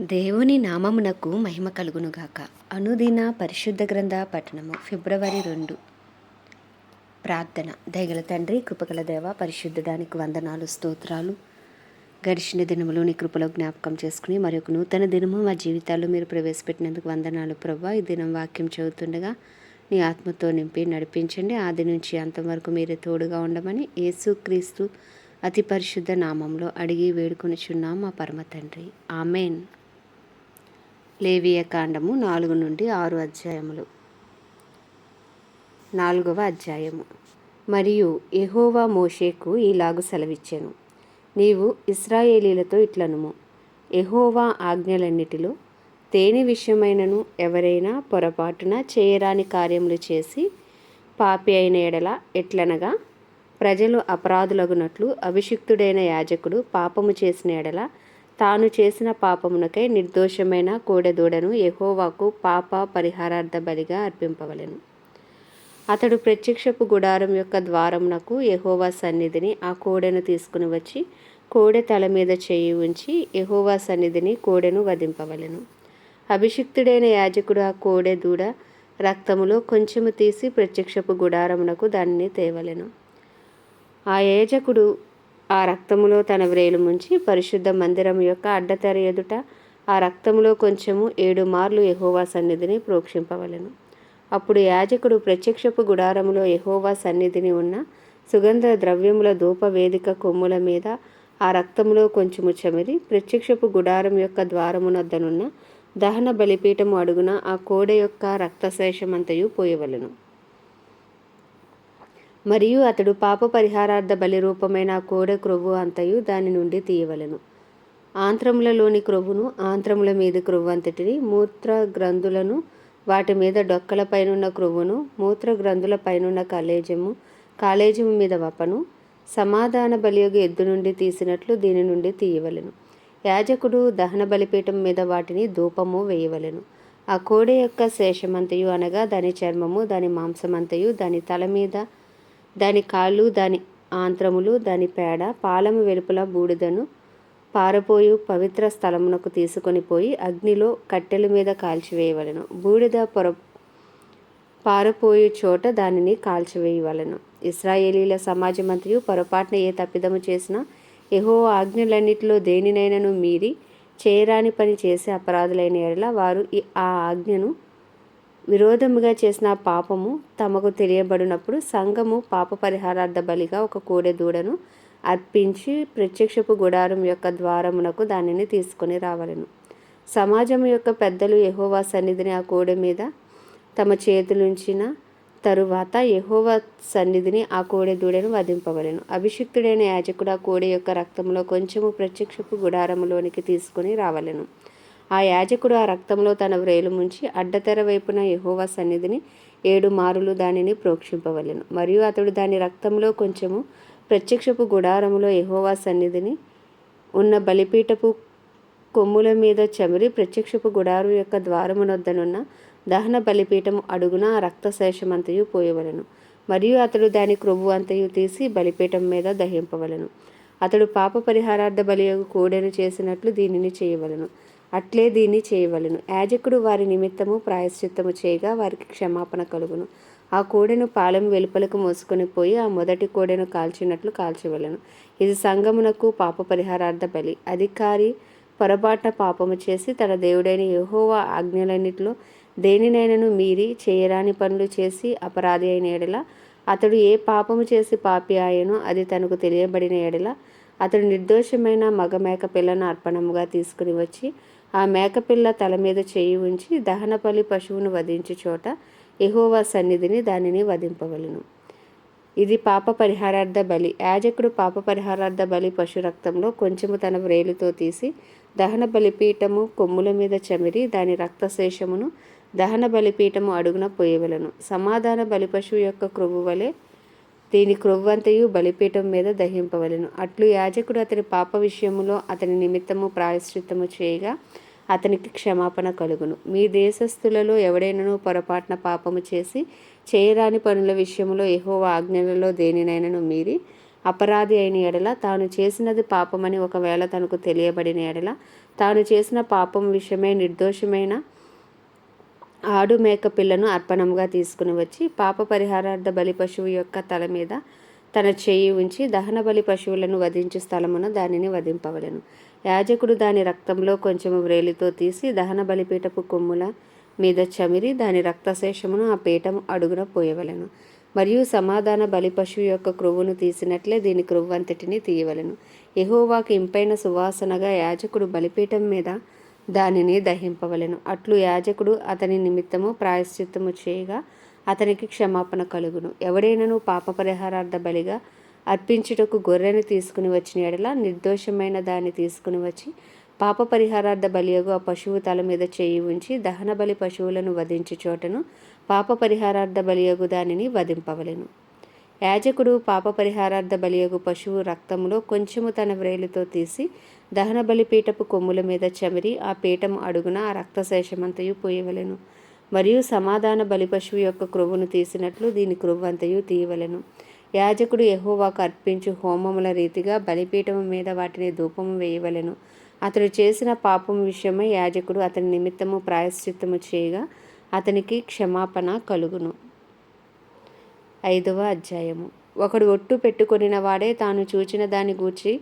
దేవుని నామమునకు మహిమ కలుగునుగాక. అనుదిన పరిశుద్ధ గ్రంథ పట్టణము ఫిబ్రవరి రెండు. ప్రార్థన. దయగల తండ్రి కృపగల దేవ పరిశుద్ధడానికి వందనాలు స్తోత్రాలు. గడిచిన దినములు నీ కృపలో జ్ఞాపకం చేసుకుని మరి ఒక నూతన దినము మా జీవితాల్లో మీరు ప్రవేశపెట్టినందుకు వందనాలు ప్రభా. ఈ దినం వాక్యం చదువుతుండగా నీ ఆత్మతో నింపి నడిపించండి. ఆది నుంచి అంతవరకు మీరే తోడుగా ఉండమని యేసుక్రీస్తు అతి పరిశుద్ధ నామంలో అడిగి వేడుకొనిచున్నాం మా పరమ తండ్రి. ఆమెన్. లేవియ కాండము నాలుగు నుండి ఆరు అధ్యాయములు. నాలుగవ అధ్యాయము. మరియు ఎహోవా మోషేకు ఈలాగు సెలవిచ్చాను. నీవు ఇస్రాయేలీలతో ఇట్లనుము. ఎహోవా ఆజ్ఞలన్నిటిలో దేని విషయమైనను ఎవరైనా పొరపాటున చేయరాని కార్యములు చేసి పాపి అయిన ఎడల ఎట్లనగా ప్రజలు అపరాధులగునట్లు అభిషిక్తుడైన యాజకుడు పాపము చేసిన ఎడల తాను చేసిన పాపమునకై నిర్దోషమైన కోడెదూడను ఎహోవాకు పాప పరిహారార్థ బలిగా అర్పింపవలెను. అతడు ప్రత్యక్షపు గుడారం యొక్క ద్వారమునకు ఎహోవా సన్నిధిని ఆ కోడెను తీసుకుని వచ్చి కోడె తల మీద చేయి ఉంచి ఎహోవా సన్నిధిని కోడెను వధింపవలెను. అభిషిక్తుడైన యాజకుడు ఆ కోడె దూడ రక్తములో కొంచెము తీసి ప్రత్యక్షపు గుడారమునకు దానిని తేవలెను. ఆ యాజకుడు ఆ రక్తములో తన వ్రేలు ముంచి పరిశుద్ధ మందిరం యొక్క అడ్డతెర ఎదుట ఆ రక్తములో కొంచెము ఏడు మార్లు యహోవా సన్నిధిని ప్రోక్షింపవలెను. అప్పుడు యాజకుడు ప్రత్యక్షపు గుడారములో యహోవా సన్నిధిని ఉన్న సుగంధ ద్రవ్యముల ధూప వేదిక కొమ్ముల మీద ఆ రక్తములో కొంచెము చెమిరి ప్రత్యక్షపు గుడారం యొక్క ద్వారమునొద్దనున్న దహన బలిపీఠము అడుగున ఆ కోడె యొక్క రక్తశేషమంతయు పోయవలను. మరియు అతడు పాప పరిహారార్థ బలి రూపమైన కోడె క్రొవ్వు అంతయు దాని నుండి తీయవలెను. ఆంత్రములలోని క్రొవ్వును ఆంత్రముల మీద క్రొవ్వు అంతటిని మూత్ర గ్రంథులను వాటి మీద డొక్కల పైనున్న క్రొవ్వును మూత్ర గ్రంథుల పైనున్న కాలేజము కాలేజము మీద వపను సమాధాన బలియోగ ఎద్దు నుండి తీసినట్లు దీని నుండి తీయవలెను. యాజకుడు దహన బలిపీఠం మీద వాటిని ధూపము వేయవలెను. ఆ కోడె యొక్క శేషమంతయు అనగా దాని చర్మము దాని మాంసమంతయు దాని తల మీద దాని కాళ్ళు దాని ఆంత్రములు దాని పేడ పాలము వెలుపల బూడిదను పారపోయు పవిత్ర స్థలమునకు తీసుకొని పోయి అగ్నిలో కట్టెల మీద కాల్చివేయవలెను. బూడిద పొర పారపోయు చోట దానిని కాల్చివేయవలెను. ఇస్రాయేలీల సమాజమంతయు పొరపాటున ఏ తప్పిదము చేసినా ఎహో ఆజ్ఞలన్నిటిలో దేనినైనను మీరి చేయరాని పని చేసే అపరాధులైన ఎడల వారు ఆ ఆజ్ఞను విరోధముగా చేసిన పాపము తమకు తెలియబడినప్పుడు సంఘము పాప పరిహారార్థ బలిగా ఒక కోడె దూడను అర్పించి ప్రత్యక్షపు గుడారం యొక్క ద్వారమునకు దానిని తీసుకొని రావలెను. సమాజం యొక్క పెద్దలు ఎహోవా సన్నిధిని ఆ కోడె మీద తమ చేతులుంచిన తరువాత ఎహోవా సన్నిధిని ఆ కోడె దూడను వధింపవలెను. అభిషిక్తుడైన యాజకుడు ఆ కోడె యొక్క రక్తంలో కొంచెము ప్రత్యక్షపు గుడారములోనికి తీసుకొని రావలెను. ఆ యాజకుడు ఆ రక్తంలో తన వ్రేలు ముంచి అడ్డతెర వైపున యహోవా సన్నిధిని ఏడు మారులు దానిని ప్రోక్షింపవలెను. మరియు అతడు దాని రక్తంలో కొంచెము ప్రత్యక్షపు గుడారములో యహోవా సన్నిధిని ఉన్న బలిపీఠపు కొమ్ముల మీద చమిరి ప్రత్యక్షపు గుడారు యొక్క ద్వారమునొద్దనున్న దహన బలిపీఠము అడుగున ఆ రక్తశేషమంతయు పోయవలెను. మరియు అతడు దాని క్రొవ్వు అంతయు తీసి బలిపీఠం మీద దహింపవలెను. అతడు పాప పరిహారార్థ బలియగు కోడెను చేసినట్లు దీనిని చేయవలెను. అట్లే దీన్ని చేయవలెను. యాజకుడు వారి నిమిత్తము ప్రాయశ్చిత్తము చేయగా వారికి క్షమాపణ కలుగును. ఆ కోడెను పాలెం వెలుపలకు మోసుకొని పోయి ఆ మొదటి కోడెను కాల్చినట్లు కాల్చవలెను. ఇది సంగమునకు పాప పరిహారార్థ బలి. అధికారి పొరపాటున పాపము చేసి తన దేవుడైన యహోవా ఆజ్ఞలన్నిటిలో దేనినైనను మీరి చేయరాని పనులు చేసి అపరాధి అయిన ఎడల అతడు ఏ పాపము చేసి పాపి ఆయనో అది తనకు తెలియబడిన ఎడల అతడు నిర్దోషమైన మగ మేక పిల్లను అర్పణముగా తీసుకుని వచ్చి ఆ మేకపిల్ల తల మీద చేయి ఉంచి దహనపల్లి పశువును వధించు చోట ఎహోవా సన్నిధిని దానిని వధింపవలెను. ఇది పాప పరిహారార్థ బలి. యాజకుడు పాప పరిహారార్థ బలి పశు రక్తంలో కొంచెము తన వ్రేలుతో తీసి దహన బలిపీఠము కొమ్ముల మీద చమిరి దాని రక్తశేషమును దహన బలిపీఠము అడుగున పోయవలను. సమాధాన బలి పశువు యొక్క క్రొవ్వు వలె దీని క్రొవ్వంతయు బలిపీఠం మీద దహింపవలెను. అట్లు యాజకుడు అతని పాప విషయములో అతని నిమిత్తము ప్రాయశ్చిత్తము చేయగా అతనికి క్షమాపణ కలుగును. మీ దేశస్థులలో ఎవడైనను పొరపాటున పాపము చేసి చేయరాని పనుల విషయంలో ఎహో ఆజ్ఞలలో దేనినైనను మీరి అపరాధి అయిన ఎడల తాను చేసినది పాపమని ఒకవేళ తనకు తెలియబడిన ఎడల తాను చేసిన పాపం విషయమై నిర్దోషమైన ఆడు మేక పిల్లను అర్పణంగా తీసుకుని వచ్చి పాప పరిహారార్థ బలి పశువు యొక్క తల మీద తన చేయి ఉంచి దహన బలి పశువులను వధించు స్థలమున దానిని వధింపవలెను. యాజకుడు దాని రక్తంలో కొంచెం వ్రేలితో తీసి దహన బలిపీఠపు కొమ్ముల మీద చమిరి దాని రక్తశేషమును ఆ పీఠం అడుగున పోయవలెను. మరియు సమాధాన బలి పశువు యొక్క క్రొవ్వును తీసినట్లే దీని క్రొవ్వంతటిని తీయవలెను. ఎహోవాకి ఇంపైన సువాసనగా యాజకుడు బలిపీఠం మీద దానిని దహింపవలెను. అట్లు యాజకుడు అతని నిమిత్తము ప్రాయశ్చిత్తము చేయగా అతనికి క్షమాపణ కలుగును. ఎవడైనను పాప పరిహారార్థ బలిగా అర్పించుటకు గొర్రెను తీసుకుని వచ్చిన ఎడల నిర్దోషమైన దాన్ని తీసుకుని వచ్చి పాప పరిహారార్థ బలియగు ఆ పశువు తల మీద చేయి ఉంచి దహన బలి పశువులను వధించు చోటను పాప పరిహారార్థ బలియగు దానిని వధింపవలెను. యాజకుడు పాప పరిహారార్థ బలియగు పశువు రక్తములో కొంచెము తన వ్రేలితో తీసి దహన బలిపీఠపు కొమ్ముల మీద చమిరి ఆ పీఠము అడుగున ఆ రక్తశేషమంతయు పోయవలెను. మరియు సమాధాన బలి పశువు యొక్క క్రొవ్వును తీసినట్లు దీని క్రొవ్వంతయు తీయవలెను. యాజకుడు యహోవాకు అర్పించు హోమముల రీతిగా బలిపీఠము మీద వాటిని ధూపము వేయవలెను. అతడు చేసిన పాపం విషయమై యాజకుడు అతని నిమిత్తము ప్రాయశ్చిత్తము చేయగా అతనికి క్షమాపణ కలుగును. ఐదవ అధ్యాయము. ఒకడు ఒట్టు పెట్టుకొనిన వాడే తాను చూచిన దాని గూర్చి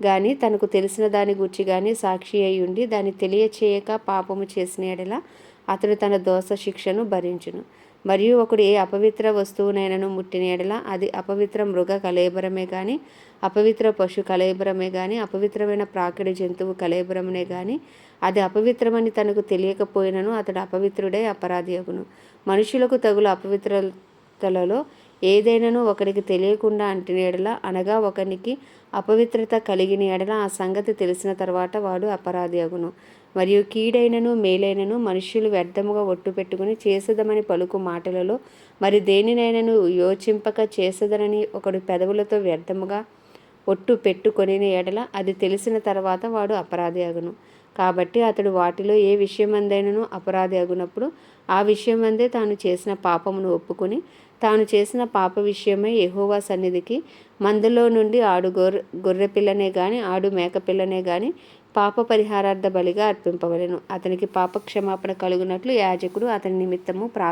గాని తనకు తెలిసిన దాని గూర్చి గాని సాక్షి అయి ఉండి దాన్ని తెలియచేయక పాపము చేసిన ఎడల అతడు తన దోష శిక్షను భరించును. మరియు ఒకడు ఏ అపవిత్ర వస్తువునైనను ముట్టిన ఎడల అది అపవిత్ర మృగ కలేబరమే కానీ అపవిత్ర పశు కలేబరమే కానీ అపవిత్రమైన ప్రాకిడి జంతువు కలేబరమనే కానీ అది అపవిత్రమని తనకు తెలియకపోయినను అతడు అపవిత్రుడే అపరాధి అగును. మనుషులకు తగులు అపవిత్రతలలో ఏదైనాను ఒకరికి తెలియకుండా అంటిన ఎడల అనగా ఒకరికి అపవిత్రత కలిగిన ఎడల ఆ సంగతి తెలిసిన తర్వాత వాడు అపరాధి అగును. మరియు కీడైనను మేలైనను మనుష్యులు వ్యర్థముగా ఒట్టు పెట్టుకుని చేసదమని పలుకు మాటలలో మరి దేనినైనను యోచింపక చేసదనని ఒకడు పెదవులతో వ్యర్థముగా ఒట్టు పెట్టుకొని ఎడల అది తెలిసిన తర్వాత వాడు అపరాధి అగును కాబట్టి అతడు వాటిలో ఏ విషయమందైనను అపరాధి అగునప్పుడు ఆ విషయమందే తాను చేసిన పాపమును ఒప్పుకొని తాను చేసిన పాప విషయమై యహోవా సన్నిధికి మందులో నుండి ఆడు గొర్రె గొర్రె పిల్లనే కానీ ఆడు మేక పిల్లనే కానీ పాప పరిహారార్థ బలిగా అర్పింపవలెను. అతనికి పాప క్షమాపణ కలుగునట్లు యాజకుడు అతని నిమిత్తము ప్రా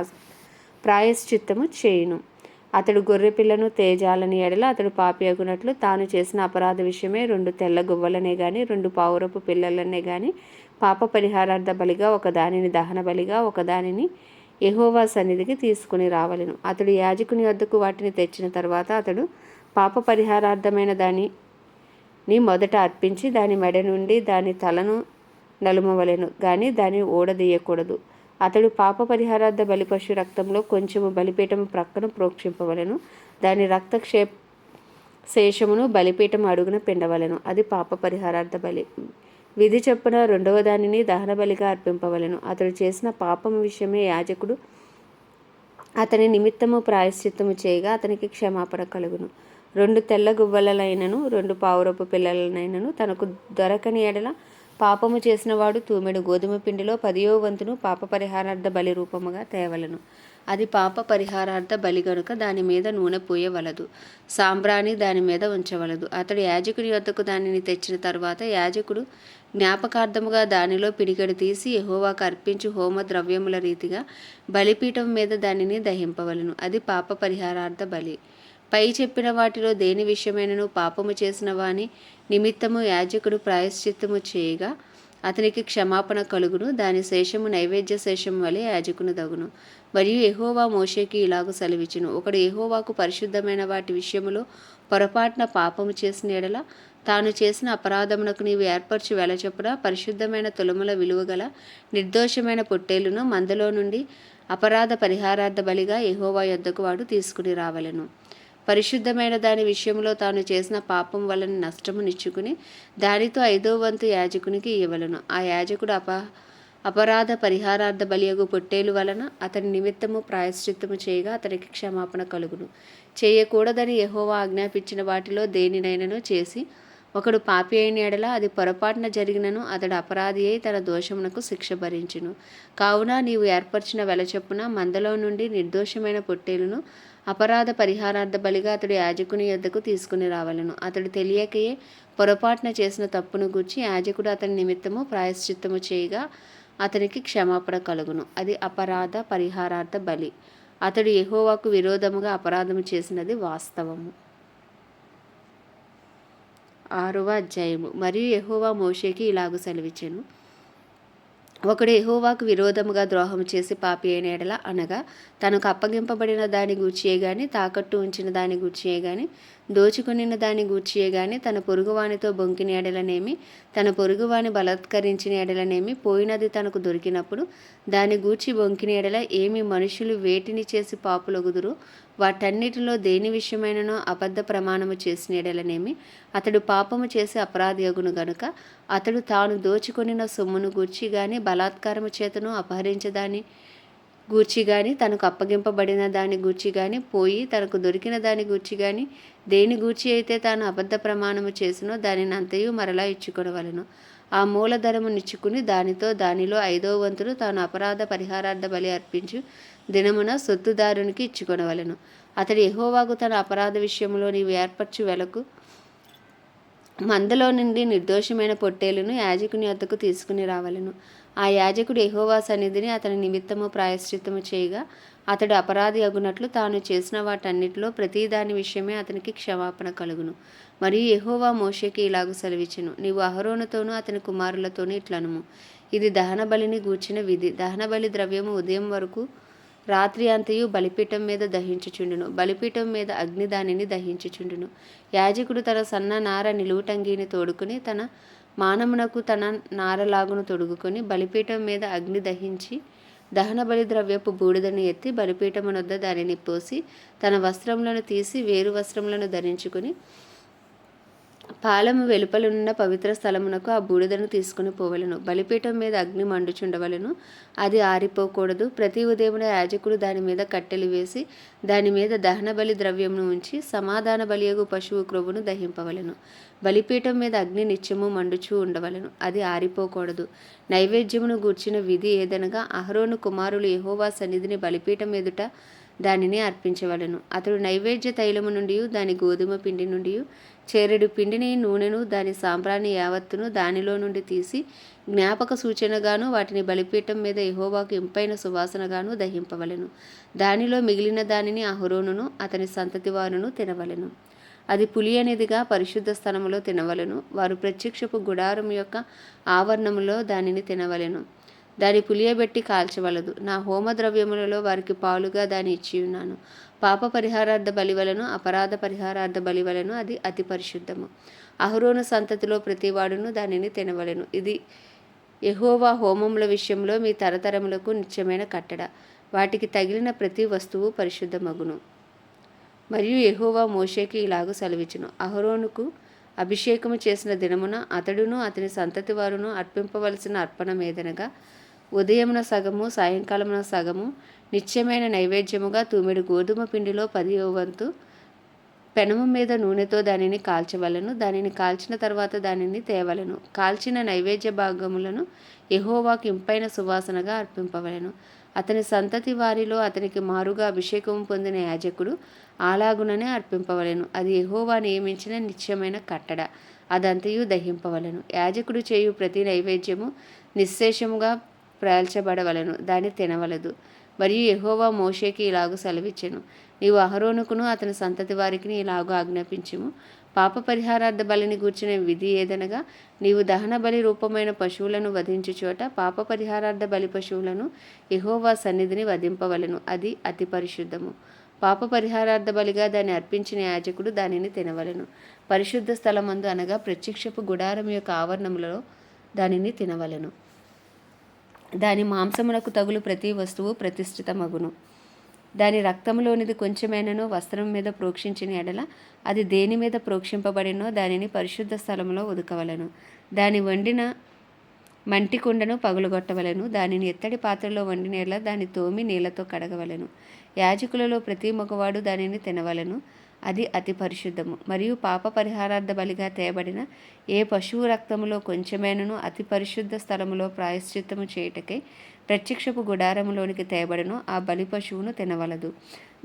ప్రాయశ్చిత్తము చేయును. అతడు గొర్రె పిల్లను తేజాలని ఎడల అతడు పాపి అగునట్లు తాను చేసిన అపరాధ విషయమే రెండు తెల్ల గువ్వలనే కానీ రెండు పావురపు పిల్లలనే కానీ పాప పరిహారార్థ బలిగా ఒక దానిని దహన బలిగా ఒక దానిని యహోవా సన్నిధికి తీసుకుని రావలను. అతడు యాజకుని వద్దకు వాటిని తెచ్చిన తర్వాత అతడు పాప పరిహారార్థమైన దాని ని మొదట అర్పించి దాని మెడ నుండి దాని తలను నలుమవలెను కానీ దాన్ని ఓడదీయకూడదు. అతడు పాప పరిహారార్థ బలిపశు రక్తంలో కొంచెము బలిపీఠము ప్రక్కన ప్రోక్షింపవలను. దాని రక్తక్షే శేషమును బలిపీఠం అడుగున పిండవలను. అది పాప పరిహారార్థ బలి. విధి చొప్పున రెండవ దానిని దహన బలిగా అర్పింపవలను. అతడు చేసిన పాపం విషయమే యాజకుడు అతని నిమిత్తము ప్రాయశ్చిత్తము చేయగా అతనికి క్షమాపణ కలుగును. రెండు తెల్ల గువ్వలైనను రెండు పావురపు పిల్లలనైనను తనకు దొరకని ఎడల పాపము చేసినవాడు తూమెడు గోధుమ పిండిలో పదియో వంతును పాప పరిహారార్థ బలి రూపముగా తేవలను. అది పాప పరిహారార్థ బలి గనుక దాని మీద నూనె పోయవలదు. సాంబ్రాణి దాని మీద ఉంచవలదు. అతడు యాజకుని వద్దకు దానిని తెచ్చిన తర్వాత యాజకుడు జ్ఞాపకార్థముగా దానిలో పిడికడు తీసి యహోవాకు అర్పించి హోమ ద్రవ్యముల రీతిగా బలిపీఠం మీద దానిని దహింపవలను. అది పాప పరిహారార్థ బలి. పై చెప్పిన వాటిలో దేని విషయమైనను పాపము చేసిన వాని నిమిత్తము యాజకుడు ప్రాయశ్చిత్తము చేయగా అతనికి క్షమాపణ కలుగును దాని శేషము నైవేద్య శేషం వలె యాజకును దగును మరియు ఎహోవా మోషేకి ఇలాగ సెలవిచ్చును. ఒకడు ఎహోవాకు పరిశుద్ధమైన వాటి విషయములో పొరపాటున పాపము చేసిన ఎడల తాను చేసిన అపరాధమునకు నీవు ఏర్పరచి వెలచొప్పున పరిశుద్ధమైన తొలుముల విలువగల నిర్దోషమైన పొట్టేలును మందలో నుండి అపరాధ పరిహారార్థ బలిగా ఎహోవా యొద్దకు వాడు తీసుకుని రావలను. పరిశుద్ధమైన దాని విషయంలో తాను చేసిన పాపం వలన నష్టము నిచ్చుకుని దానితో ఐదో వంతు యాజకునికి ఇవ్వలను. ఆ యాజకుడు అప అపరాధ పరిహారార్థ బలియగు పొట్టేలు వలన అతని నిమిత్తము ప్రాయశ్చిత్తము చేయగా అతనికి క్షమాపణ కలుగును. చేయకూడదని యహోవా ఆజ్ఞాపించిన వాటిలో దేనినైనను చేసి ఒకడు పాపి అయిన ఎడల అది పొరపాటున జరిగినను అతడు అపరాధి అయి తన దోషమునకు శిక్ష భరించును. కావున నీవు ఏర్పరిచిన వెలచొప్పున మందలో నుండి నిర్దోషమైన పొట్టేలును అపరాధ పరిహారార్థ బలిగా అతడు యాజకుని యొద్దకు తీసుకుని రావలను. అతడు తెలియకయే పొరపాటున చేసిన తప్పును గుర్చి యాజకుడు అతని నిమిత్తము ప్రాయశ్చిత్తము చేయగా అతనికి క్షమాపణ కలుగును. అది అపరాధ పరిహారార్థ బలి. అతడు ఎహోవాకు విరోధముగా అపరాధము చేసినది వాస్తవము. ఆరవ అధ్యాయము. మరియు ఎహోవా మోషేకి ఇలాగు సెలవిచ్చెను. ఒకడు ఎహోవాకు విరోధముగా ద్రోహం చేసి పాపి అయిన ఎడల అనగా తనకు అప్పగింపబడిన దాని గూర్చియే గాని తాకట్టు ఉంచిన దాని గూర్చియే గాని దోచుకొనిన దాని గూర్చియే గాని తన పొరుగువానితో బొంకిన ఎడలనేమి తన పొరుగువాని బలాత్కరించిన ఎడలనేమి పోయినది తనకు దొరికినప్పుడు దాని గూర్చి బొంకిన ఎడల ఏమి మనుషులు వేటిని చేసి పాపులొగుదురు వాటన్నిటిలో దేని విషయమైననో అబద్ధ ప్రమాణము చేసిన ఎడలనేమి అతడు పాపము చేసి అపరాధియగును గనుక అతడు తాను దోచుకొనిన సొమ్మును గూర్చి గాని బలాత్కారము చేతను అపహరించదాని గూర్చి కానీ తనకు అప్పగింపబడిన దాని గూర్చి కానీ పోయి తనకు దొరికిన దాని గూర్చి కానీ దేని గూర్చి అయితే తాను అబద్ధ ప్రమాణము చేసినో దానిని అంతయు మరలా ఇచ్చుకొనవలను. ఆ మూలధనము నిచ్చుకుని దానితో దానిలో ఐదో వంతులు తాను అపరాధ పరిహారార్థ బలి అర్పించు దినమున సొత్తుదారునికి ఇచ్చుకొనవలను. అతడు ఎహోవాకు తన అపరాధ విషయంలో నీవు ఏర్పరచు వెలకు మందలో నుండి నిర్దోషమైన పొట్టేలును యాజకుని వద్దకు తీసుకుని రావలను. ఆ యాజకుడు ఎహోవా సన్నిధిని అతని నిమిత్తము ప్రాయశ్చిత్తము చేయగా అతడు అపరాధి అగునట్లు తాను చేసిన వాటన్నిటిలో ప్రతిదాని విషయమే అతనికి క్షమాపణ కలుగును. మరియు ఎహోవా మోషేకి ఇలాగు సెలవిచ్చును. నీవు అహరోనుతోనూ అతని కుమారులతోనూ ఇట్లనుము. ఇది దహన బలిని గూర్చిన విధి. దహన బలి ద్రవ్యము ఉదయం వరకు రాత్రి అంతయు బలిపీఠం మీద దహించుచుండును. బలిపీఠం మీద అగ్ని దానిని దహించుచుండును. యాజకుడు తన సన్న నార నిలువుటంగిని తోడుకుని తన మానమునకు తన నారలాగును తొడుగుకొని బలిపీఠం మీద అగ్ని దహించి దహన బలి ద్రవ్యపు బూడిదను ఎత్తి బలిపీఠమునొద్ద దానిని పోసి తన వస్త్రములను తీసి వేరు వస్త్రములను ధరించుకుని పాలము వెలుపలున్న పవిత్ర స్థలమునకు ఆ బూడిదను తీసుకుని పోవలను. బలిపీఠం మీద అగ్ని మండుచుండవలను. అది ఆరిపోకూడదు. ప్రతి ఉదయమున యాజకుడు దాని మీద కట్టెలు వేసి దాని మీద దహన బలి ద్రవ్యమును ఉంచి సమాధాన బలియగు పశువు క్రొవ్వును దహింపవలను. బలిపీఠం మీద అగ్ని నిత్యము మండుచూ ఉండవలను. అది ఆరిపోకూడదు. నైవేద్యమును గూర్చిన విధి ఏదనగా అహరోను కుమారులు యహోవా సన్నిధిని బలిపీఠం ఎదుట దానిని అర్పించవలను. అతడు నైవేద్య తైలము నుండి దాని గోధుమ పిండి నుండి చేరెడు పిండిని నూనెను దాని సాంబ్రాన్ని యావత్తును దానిలో నుండి తీసి జ్ఞాపక సూచనగాను వాటిని బలిపీఠం మీద యెహోవాకు ఇంపైన సువాసనగాను దహింపవలెను. దానిలో మిగిలిన దానిని అహరోనును అతని సంతతి వారును తినవలెను. అది పులి అనేదిగా పరిశుద్ధ స్థలములో తినవలెను. వారు ప్రత్యక్షపు గుడారం యొక్క ఆవరణములో దానిని తినవలెను. దాని పులియబెట్టి కాల్చవలదు. నా హోమ ద్రవ్యములలో వారికి పాలుగా దాని ఇచ్చి ఉన్నాను పాప పరిహారార్థ బలివలను అపరాధ పరిహారార్థ బలివలను అది అతి పరిశుద్ధము. అహరోను సంతతిలో ప్రతివాడును దానిని తినవలెను. ఇది ఎహోవా హోమముల విషయంలో మీ తరతరములకు నిత్యమైన కట్టడ. వాటికి తగిలిన ప్రతి వస్తువు పరిశుద్ధమగును. మరియు ఎహోవా మోషేకి ఇలాగూ సెలవిచ్చును. అహరోనుకు అభిషేకము చేసిన దినమున అతడును అతని సంతతి వారును అర్పింపవలసిన అర్పణమేదనగా ఉదయమున సగము సాయంకాలమున సగము నిత్యమైన నైవేద్యముగా తూమెడు గోధుమ పిండిలో పదియో వంతు పెనము మీద నూనెతో దానిని కాల్చవలను. దానిని కాల్చిన తర్వాత దానిని తేవలను. కాల్చిన నైవేద్య భాగములను ఎహోవాకి ఇంపైన సువాసనగా అర్పింపవలను. అతని సంతతి వారిలో అతనికి మారుగా అభిషేకం పొందిన యాజకుడు అలాగుననే అర్పింపవలెను. అది ఎహోవా నియమించిన నిత్యమైన కట్టడ. అదంతయు దహింపవలెను. యాజకుడు చేయు ప్రతి నైవేద్యము నిశ్శేషముగా ప్రాల్చబడవలను దాన్ని తినవలదు. మరియు ఎహోవా మోషేకి ఇలాగ సెలవిచ్చెను. నీవు అహరోనుకును అతని సంతతి వారికి ఇలాగు ఆజ్ఞాపించుము. పాప పరిహారార్థ బలిని గూర్చిన విధి ఏదనగా నీవు దహన బలి రూపమైన పశువులను వధించు చోట పాప పరిహారార్థ బలి పశువులను ఎహోవా సన్నిధిని వధింపవలెను. అది అతి పరిశుద్ధము. పాప పరిహారార్థ బలిగా దాన్ని అర్పించిన యాజకుడు దానిని తినవలెను. పరిశుద్ధ స్థలమందు అనగా ప్రత్యక్షపు గుడారం యొక్క ఆవరణములలో దానిని తినవలెను. దాని మాంసమునకు తగులు ప్రతి వస్తువు ప్రతిష్ఠితమగును. దాని రక్తములోనిది కొంచెమైనను వస్త్రం మీద ప్రోక్షించిన ఎడల అది దేని మీద ప్రోక్షింపబడినో దానిని పరిశుద్ధ స్థలంలో ఉదకవలను. దాని వండిన మంటి కుండను పగులగొట్టవలను. దానిని ఎత్తడి పాత్రలో వండిన ఎడల దాని తోమి నీళ్ళతో కడగవలను. యాజకులలో ప్రతి మగవాడు దానిని తినవలను. అది అతి పరిశుద్ధము. మరియు పాప పరిహారార్థ బలిగా తేబడిన ఏ పశువు రక్తములో కొంచెమైనను అతి పరిశుద్ధ స్థలములో ప్రాయశ్చిత్తము చేయుటకై ప్రత్యక్షపు గుడారములోనికి తేబడను ఆ బలి పశువును తినవలదు.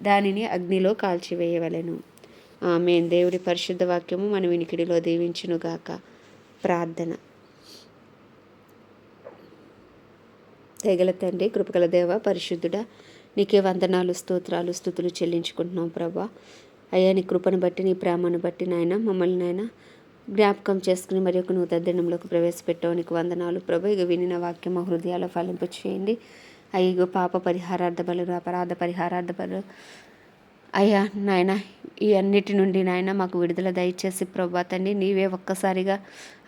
దానిని అగ్నిలో కాల్చివేయవలెను. ఆమె దేవుడి పరిశుద్ధ వాక్యము మన వినికిడిలో దీవించునుగాక ప్రార్థన. తెగల తండ్రి కృపకల దేవ పరిశుద్ధుడా నీకే వందనాలు స్తోత్రాలు స్థుతులు చెల్లించుకుంటున్నాం ప్రభా. అయ్యా నీ కృపను బట్టి నీ ప్రేమను బట్టి నాయన మమ్మల్ని నాయన జ్ఞాపకం చేసుకుని మరి ఒక నూతన దినంలోకి ప్రవేశపెట్టావు. నీకు వందనాలు ప్రభు. ఇక వినిన వాక్యం మా హృదయాలు ఫలింపు చేయండి. అయ్యో పాప పరిహారార్థ బలు అపరాధ పరిహారార్థ బలు అయ్యా నాయన ఈ అన్నిటి నుండి నాయన మాకు విడుదల దయచేసి ప్రభా తండ్రి నీవే ఒక్కసారిగా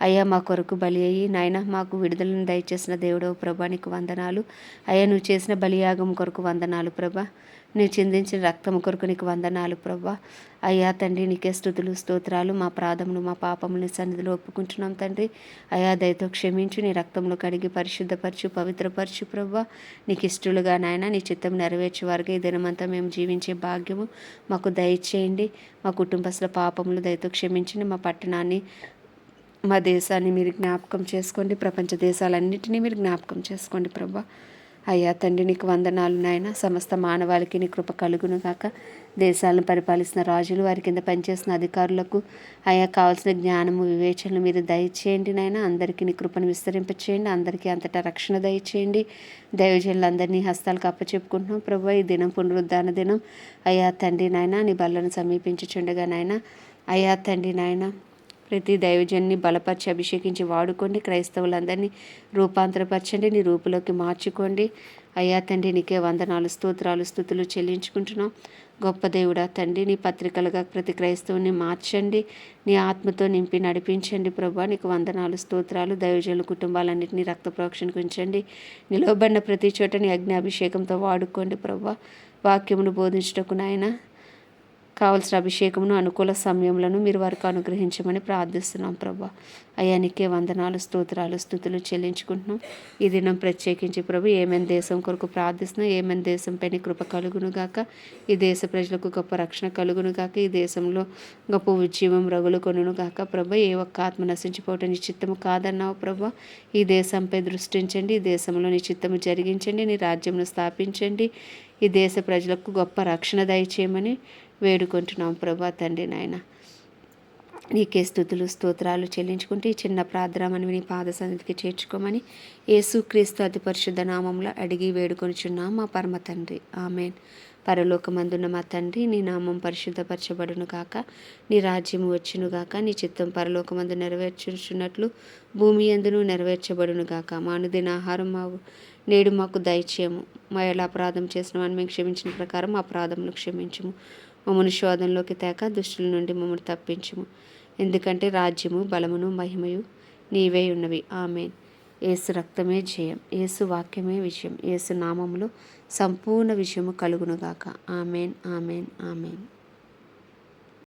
అయ్యా మా కొరకు బలి అయ్యి నాయన మాకు విడుదలను దయచేసిన దేవుడవు ప్రభా. నీకు వందనాలు. అయ్యా నువ్వు చేసిన బలియాగం కొరకు వందనాలు ప్రభా. నువ్వు చిందించిన రక్తం కొరకు నీకు వందనాలు ప్రభా. అయ్యా తండ్రి నీకే స్థుతులు స్తోత్రాలు. మా ప్రాధములు మా పాపముని సన్నిధిలో ఒప్పుకుంటున్నాం తండ్రి. అయా దయతో క్షమించు. నీ రక్తంలో కడిగి పరిశుద్ధపరచు పవిత్రపరచు ప్రభా. నీకు ఇష్టలుగా నాయన నీ చిత్తం నెరవేర్చే వారికి ఈ దినమంతా మేము జీవించే భాగ్యము. మాకు దయచేయండి. మా కుటుంబస్తుల పాపములు దయతో క్షమించండి. మా పట్టణాన్ని మా దేశాన్ని మీరు జ్ఞాపకం చేసుకోండి. ప్రపంచ దేశాలన్నింటినీ మీరు జ్ఞాపకం చేసుకోండి ప్రభా. అయ్యా తండ్రి నీకు వందనాలు నాయన. సమస్త మానవాళికి నీ కృప కలుగును కాక దేశాలను పరిపాలిస్తున్న రాజులు వారి కింద పనిచేసిన అధికారులకు అయా కావాల్సిన జ్ఞానము వివేచనలు మీరు దయచేయండి నాయన. అందరికీ నీ కృపను విస్తరింపచేయండి. అందరికీ అంతటా రక్షణ దయచేయండి. దైవజనులందరినీ హస్తాలకు అప్పచెప్పుకుంటున్నాం ప్రభు. ఈ దినం పునరుద్ధాన దినం. అయ్యా తండ్రి నాయన నీ బల్లను సమీపించుచుండగా నాయన. అయ్యా తండ్రి నాయన ప్రతి దైవజన్ని బలపరిచి అభిషేకించి వాడుకోండి. క్రైస్తవులందరినీ రూపాంతరపరచండి. నీ రూపులోకి మార్చుకోండి. అయ్యా తండ్రి నీకే వందనాలు స్తోత్రాలు స్థుతులు చెల్లించుకుంటున్నాం. గొప్ప దేవుడా తండ్రి నీ పత్రికలుగా ప్రతి క్రైస్తవుని మార్చండి. నీ ఆత్మతో నింపి నడిపించండి ప్రభా. నీకు వందనాలు స్తోత్రాలు దైవజనుల కుటుంబాలన్నింటినీ రక్త ప్రోక్షణకు ఉంచండి. నిలవబడిన ప్రతి చోట నీ అగ్ని అభిషేకంతో వాడుకోండి ప్రభా. వాక్యమును బోధించటకు నాయన. కావలసిన అభిషేకమును అనుకూల సమయంలో మీరు వారికి అనుగ్రహించమని ప్రార్థిస్తున్నాం ప్రభా. అయానికే వందనాలు స్తోత్రాలు స్థుతులు చెల్లించుకుంటున్నాం. ఈ దినం ప్రత్యేకించి ప్రభు ఏమైనా దేశం కొరకు ప్రార్థిస్తున్నాం ఏమైనా దేశం పైన కృప కలుగును గాక? ఈ దేశ ప్రజలకు గొప్ప రక్షణ కలుగును గాక ఈ దేశంలో గొప్ప ఉద్యమం రగులు కొనును గాక ప్రభ. ఏ ఒక్క ఆత్మ నశించిపోవటం నీ చిత్తము కాదన్నావు ప్రభ. ఈ దేశంపై దృష్టించండి ఈ దేశంలో నీ చిత్తము జరిగించండి నీ రాజ్యంను స్థాపించండి. ఈ దేశ ప్రజలకు గొప్ప రక్షణ దయచేయమని వేడుకుంటున్నాం ప్రభా తండ్రి నాయన. నీకే స్థుతులు స్తోత్రాలు చెల్లించుకుంటూ ఈ చిన్న ప్రార్థన నీ పాద సన్నిధికి చేర్చుకోమని యేసుక్రీస్తు అతి పరిశుద్ధ నామంలో అడిగి వేడుకొనిచున్నాం మా పరమ తండ్రి. ఆమెన్. పరలోకమందున్న మా తండ్రి నీ నామం పరిశుద్ధపరచబడును కాక నీ రాజ్యము వచ్చును గాక నీ చిత్తం పరలోకమందు నెరవేర్చున్నట్లు భూమి ఎందును నెరవేర్చబడును గాక. మానుదిన ఆహారం మా నేడు మాకు దయచేయము. మా ఎలా అపరాధం చేసిన వాడిని మేము క్షమించిన ప్రకారం అపరాధములు క్షమించము. మమ్మల్ని శోధనలోకి తేక దుష్టుల నుండి మమ్మల్ని తప్పించుము. ఎందుకంటే రాజ్యము బలమును మహిమయు నీవే ఉన్నవి. ఆమెన్. ఏసు రక్తమే జయం. ఏసు వాక్యమే విషయం ఏసు నామములో సంపూర్ణ విషయము కలుగునుగాక. Amen amen amen.